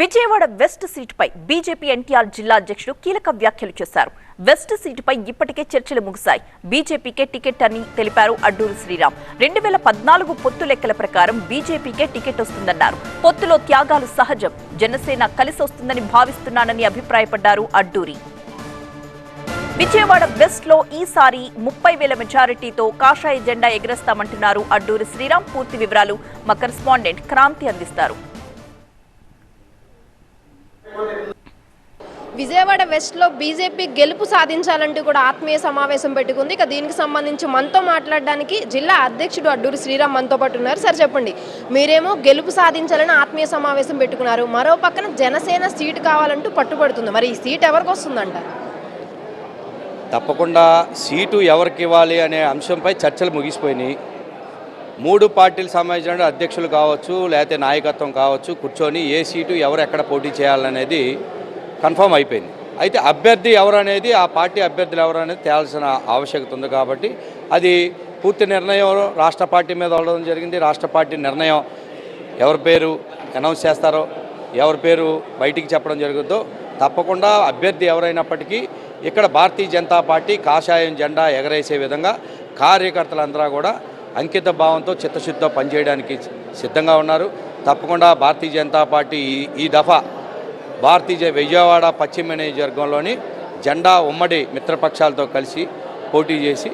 Vijayawada west సీటుపై BJP NTR జిల్లా అధ్యక్షుడు కీలక వ్యాఖ్యలు చేశారు. వెస్ట్ సీటుపై ఇప్పటికే చర్చలు ముగిశాయి. బీజేపీకే టికెట్ అని తెలిపారు అడ్డూరు శ్రీరామ్. రెండు వేల పద్నాలుగు పొత్తు లెక్కల ప్రకారం బీజేపీకే టికెట్ వస్తుందన్నారు. పొత్తులో త్యాగాలు సహజం. జనసేన కలిసి వస్తుందని భావిస్తున్నానని అభిప్రాయపడ్డారు అడ్డూరి. విజయవాడ వెస్ట్లో ఈసారి ముప్పై వేల మెజారిటీతో కాషాయ జెండా ఎగరేస్తామంటున్నారు అడ్డూరి శ్రీరామ్. పూర్తి వివరాలు మా కరెస్పాండెంట్ క్రాంతి అందిస్తారు. విజయవాడ వెస్ట్లో బీజేపీ గెలుపు సాధించాలంటూ కూడా ఆత్మీయ సమావేశం పెట్టుకుంది. ఇక దీనికి సంబంధించి మనతో మాట్లాడడానికి జిల్లా అధ్యక్షుడు అడ్డూరి శ్రీరామ్ మనతో పాటు ఉన్నారు. సార్ చెప్పండి. మీరేమో గెలుపు సాధించాలని ఆత్మీయ సమావేశం పెట్టుకున్నారు. మరో పక్కన జనసేన సీటు కావాలంటూ పట్టుబడుతుంది. మరి ఈ సీట్ ఎవరికి వస్తుందంట? తప్పకుండా సీటు ఎవరికి ఇవ్వాలి అనే అంశంపై చర్చలు ముగిసిపోయినాయి. మూడు పార్టీలు సంబంధించిన అధ్యక్షులు కావచ్చు లేకపోతే నాయకత్వం కావచ్చు కూర్చొని ఏ సీటు ఎవరు ఎక్కడ పోటీ చేయాలనేది కన్ఫర్మ్ అయిపోయింది. అయితే అభ్యర్థి ఎవరనేది ఆ పార్టీ అభ్యర్థులు ఎవరనేది తేల్సిన ఆవశ్యకత ఉంది కాబట్టి అది పూర్తి నిర్ణయం రాష్ట్ర పార్టీ మీద ఉండడం జరిగింది. రాష్ట్ర పార్టీ నిర్ణయం ఎవరి పేరు అనౌన్స్ చేస్తారో ఎవరి పేరు బయటికి చెప్పడం జరుగుతుందో తప్పకుండా అభ్యర్థి ఎవరైనప్పటికీ ఇక్కడ భారతీయ జనతా పార్టీ కాషాయం జెండా ఎగరేసే విధంగా కార్యకర్తలందరూ కూడా అంకిత భావంతో చిత్తశుద్ధితో పనిచేయడానికి సిద్ధంగా ఉన్నారు. తప్పకుండా భారతీయ జనతా పార్టీ ఈ- ఈ దఫా భారతీయ విజయవాడ పశ్చిమ నియోజకవర్గంలోని జెండా ఉమ్మడి మిత్రపక్షాలతో కలిసి పోటీ చేసి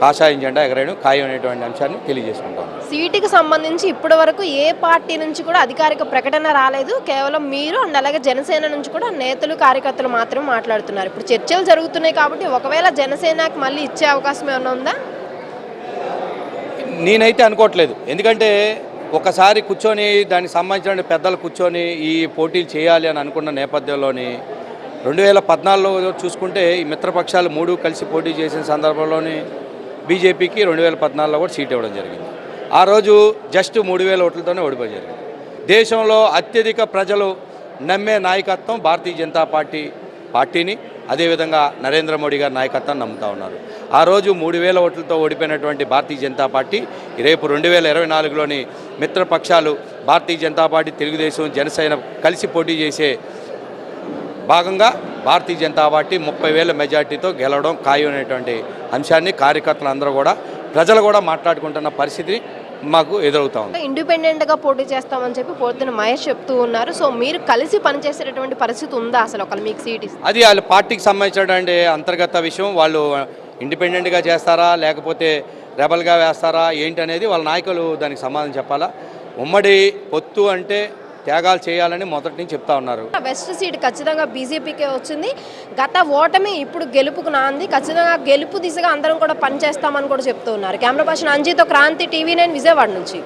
కాషాయం జెండా ఎగరేయడం ఖాయం అనేటువంటి అంశాన్ని తెలియజేసుకుంటాం. సీటుకి సంబంధించి ఇప్పటి వరకు ఏ పార్టీ నుంచి కూడా అధికారిక ప్రకటన రాలేదు. కేవలం మీరు అండ్ అలాగే జనసేన నుంచి కూడా నేతలు కార్యకర్తలు మాత్రం మాట్లాడుతున్నారు. ఇప్పుడు చర్చలు జరుగుతున్నాయి కాబట్టి ఒకవేళ జనసేనకి మళ్ళీ ఇచ్చే అవకాశం ఏమైనా ఉందా? నేనైతే అనుకోవట్లేదు. ఎందుకంటే ఒకసారి కూర్చొని దానికి సంబంధించిన పెద్దలు కూర్చొని ఈ పోటీలు చేయాలి అని అనుకున్న నేపథ్యంలోని రెండు వేల పద్నాలుగులో చూసుకుంటే ఈ మిత్రపక్షాలు మూడు కలిసి పోటీ చేసిన సందర్భంలోని బీజేపీకి రెండు వేల పద్నాలుగులో కూడా సీట్ ఇవ్వడం జరిగింది. ఆ రోజు జస్ట్ మూడు వేల ఓట్లతోనే ఓడిపోయి జరిగింది. దేశంలో అత్యధిక ప్రజలు నమ్మే నాయకత్వం భారతీయ జనతా పార్టీ పార్టీని. అదేవిధంగా నరేంద్ర మోడీ గారి నాయకత్వాన్ని నమ్ముతా ఉన్నారు. ఆ రోజు మూడు వేల ఓట్లతో ఓడిపోయినటువంటి భారతీయ జనతా పార్టీ రేపు రెండు వేల ఇరవై నాలుగులోని మిత్రపక్షాలు భారతీయ జనతా పార్టీ తెలుగుదేశం జనసేన కలిసి పోటీ చేసే భాగంగా భారతీయ జనతా పార్టీ ముప్పై వేల మెజార్టీతో గెలవడం ఖాయం అనేటువంటి అంశాన్ని కార్యకర్తలు అందరూ కూడా ప్రజలు కూడా మాట్లాడుకుంటున్న పరిస్థితి మాకు ఎదురవుతా ఉంది. ఇండిపెండెంట్గా పోటీ చేస్తామని చెప్పి పోతున్న మహేష్ చెప్తూ ఉన్నారు. సో మీరు కలిసి పనిచేసేటటువంటి పరిస్థితి ఉందా అసలు? ఒకళ్ళు మీకు సీట్ ఇస్తే. అది వాళ్ళ పార్టీకి సంబంధించినటువంటి అంతర్గత విషయం. వాళ్ళు ఇండిపెండెంట్గా చేస్తారా? లేకపోతే రెబల్గా వేస్తారా ఏంటి అనేది వాళ్ళ నాయకులు దానికి సమాధానం చెప్పాలా? ఉమ్మడి పొత్తు అంటే త్యాగాలు చేయాలని మొదటి నుంచి చెప్తా ఉన్నారు. వెస్ట్ సీట్ ఖచ్చితంగా బీజేపీకే వచ్చింది. గత ఓటమి ఇప్పుడు గెలుపుకు నాంది. ఖచ్చితంగా గెలుపు దిశగా అందరం కూడా పనిచేస్తామని కూడా చెప్తూ ఉన్నారు. కెమెరా పర్సన్ అంజీతో క్రాంతి టీవీ నైన్ విజయవాడ నుంచి.